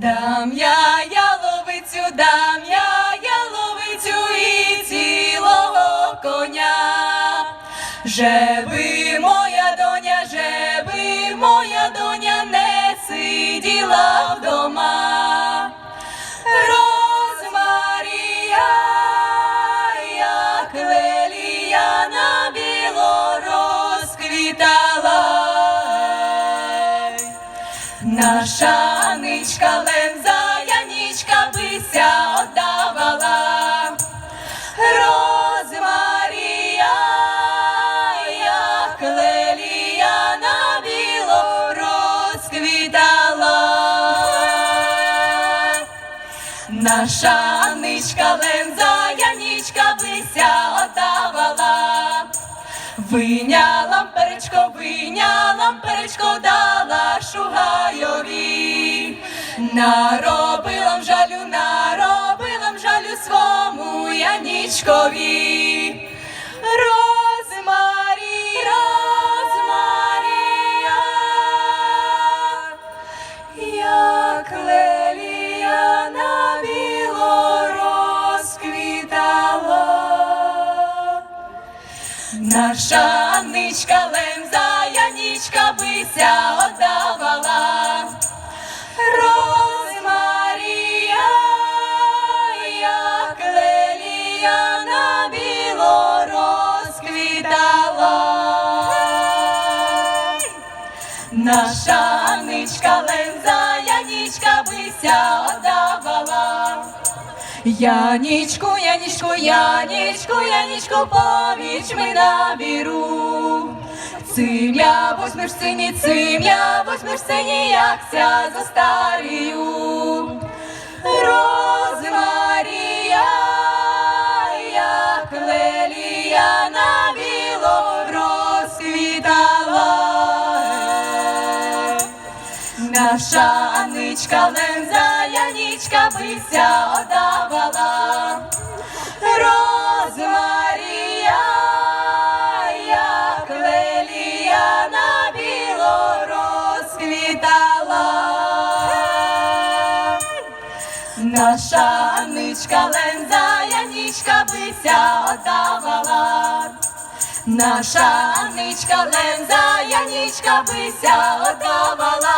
Дам я яловицю, дам я яловицю і цілого коня. Жеби моя доня, жеби моя доня не сиділа вдома. Наша ничка ленза, янічка бися отдавала. Розмарія, як лелія на біло розквітала. Наша ничка ленза, янічка бися отдавала. Виняла перечко, виняла Наробила м жалю, наробила м жалю свому Янічкові. Розмарія, Розмарія, як лелія біло розквітала. Наша ничка лемза, янічка бися отдавала. Наша ничка ленза, янічка бися отдавала. Янічку, Янічку, Янічку, Янічку, повіч ми набіру. Цим я возьмеш сині, цим я возьмеш сині, як ця застарію. Розмарія, Наша Аничка ленза, Янічка бися отдавала. Розмарія, як лелія на біло розквітала. Наша Аничка ленза, Янічка бися отдавала. Наша Аничка ленза, Янічка бися отдавала.